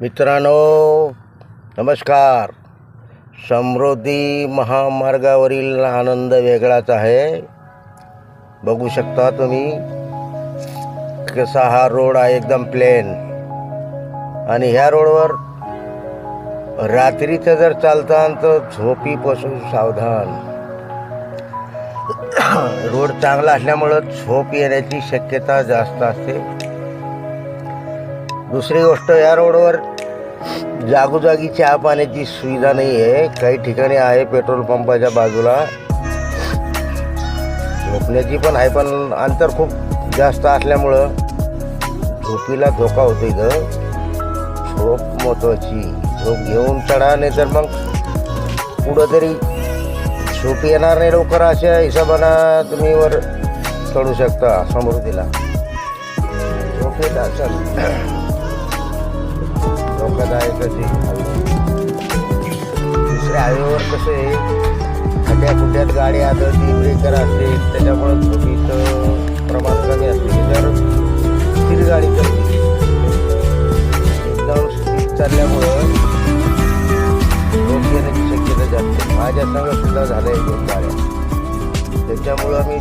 मित्रांनो नमस्कार. समृद्धी महामार्गावरील आनंद वेगळाच आहे. बघू शकता तुम्ही कसा हा रोड आहे एकदम प्लेन आणि ह्या रोडवर रात्रीचं जर चालतान तर झोपीपासून सावधान. रोड चांगला असल्यामुळं झोप येण्याची शक्यता जास्त असते. दुसरी गोष्ट या रोडवर जागोजागी चहा पाण्याची सुविधा नाही आहे काही ठिकाणी आहे पेट्रोल पंपाच्या बाजूला. झोपण्याची पण आहे पण अंतर खूप जास्त असल्यामुळं झोपीला धोका होतो इथं. झोप महत्त्वाची झोप घेऊन चढा नाही तर मग पुढं तरी झोप येणार नाही लवकर अशा हिशोबानं तुम्ही वर चढू शकता समृद्धीला झोप येत असेल. धोकादायकच आहे दुसऱ्या हायवेवर कसं आहे? खड्ड्या खुड्ड्यात गाडी आदळती ब्रेकर असते त्याच्यामुळं झोपीचं प्रमाण कमी असते. तर स्थिर गाडी चालते एकदम स्थिर चालल्यामुळं झोप येण्याची शक्यता जास्त. माझ्या संघ सुद्धा झालं आहे दोन गाड्या. त्याच्यामुळं मी